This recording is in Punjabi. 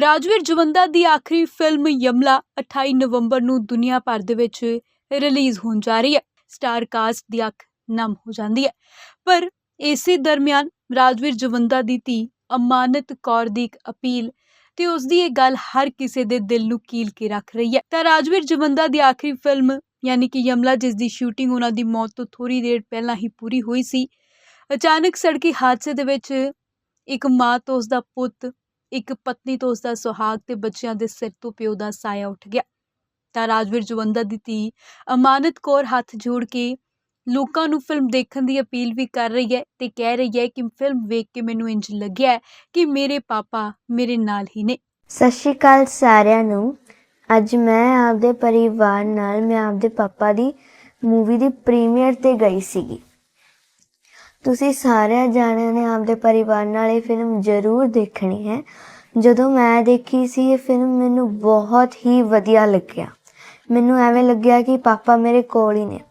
ਰਾਜਵੀਰ ਜਵੰਦਾ ਦੀ ਆਖਰੀ ਫਿਲਮ ਯਮਲਾ 28 ਨਵੰਬਰ ਨੂੰ ਦੁਨੀਆ ਭਰ ਦੇ ਵਿੱਚ ਰਿਲੀਜ਼ ਹੋਣ ਜਾ ਰਹੀ ਹੈ। ਸਟਾਰ ਕਾਸਟ ਦੀ ਅੱਖ ਨਮ ਹੋ ਜਾਂਦੀ ਹੈ। ਪਰ ਇਸੇ ਦਰਮਿਆਨ ਰਾਜਵੀਰ ਜਵੰਦਾ ਦੀ ਧੀ ਅਮਾਨਤ ਕੌਰ ਦੀ ਇੱਕ ਅਪੀਲ ਤੇ ਉਸ ਦੀ ਇਹ ਗੱਲ ਹਰ ਕਿਸੇ ਦੇ ਦਿਲ ਨੂੰ ਕੀਲ ਕੇ ਰੱਖ ਰਹੀ ਹੈ। ਤਾਂ ਰਾਜਵੀਰ ਜਵੰਦਾ ਦੀ ਆਖਰੀ ਫਿਲਮ ਯਾਨੀ ਕਿ ਯਮਲਾ ਜਿਸ ਦੀ ਸ਼ੂਟਿੰਗ ਉਹਨਾਂ ਦੀ ਮੌਤ ਤੋਂ ਥੋੜੀ ਦੇਰ ਪਹਿਲਾਂ ਹੀ ਪੂਰੀ ਹੋਈ ਸੀ, ਅਚਾਨਕ ਸੜਕੀ ਹਾਦਸੇ ਦੇ ਵਿੱਚ ਇੱਕ ਮਾਂ ਤੋਂ ਉਸ ਦਾ ਪੁੱਤ ਇੱਕ ਪਤਨੀ ਤੋਂ ਉਸ ਦਾ ਸੁਹਾਗ ਤੇ ਬੱਚਿਆਂ ਦੇ ਸਿਰ ਤੋਂ ਪਿਓ ਦਾ ਸਾਇਆ ਉੱਠ ਗਿਆ। ਤਾਂ ਰਾਜਵੀਰ ਜਵੰਦਾ ਦੀ ਧੀ ਅਮਾਨਤ ਕੌਰ ਹੱਥ ਜੋੜ ਕੇ ਲੋਕਾਂ ਨੂੰ ਫਿਲਮ ਦੇਖਣ ਦੀ ਅਪੀਲ ਵੀ ਕਰ ਰਹੀ ਹੈ ਤੇ ਕਹਿ ਰਹੀ ਹੈ ਕਿ ਫਿਲਮ ਵੇਖ ਕੇ ਮੈਨੂੰ ਇੰਜ ਲੱਗਿਆ ਕਿ ਮੇਰੇ ਪਾਪਾ ਮੇਰੇ ਨਾਲ ਹੀ ਨੇ। ਸਤਿ ਸ਼੍ਰੀ ਅਕਾਲ ਸਾਰਿਆਂ ਨੂੰ। ਅੱਜ ਮੈਂ ਆਪਦੇ ਪਰਿਵਾਰ ਨਾਲ ਮੈਂ ਆਪਦੇ ਪਾਪਾ ਦੀ ਮੂਵੀ ਦੀ ਪ੍ਰੀਮੀਅਰ ਤੇ ਗਈ ਸੀਗੀ। ਤੁਸੀਂ ਸਾਰਿਆਂ ਜਾਣਿਆਂ ਨੇ ਆਪਦੇ ਪਰਿਵਾਰ ਨਾਲ ਇਹ ਫਿਲਮ ਜ਼ਰੂਰ ਦੇਖਣੀ ਹੈ। ਜਦੋਂ ਮੈਂ ਦੇਖੀ ਸੀ ਇਹ ਫਿਲਮ ਮੈਨੂੰ ਬਹੁਤ ਹੀ ਵਧੀਆ ਲੱਗਿਆ। ਮੈਨੂੰ ਐਵੇਂ ਲੱਗਿਆ ਕਿ ਪਾਪਾ ਮੇਰੇ ਕੋਲ ਹੀ ਨੇ।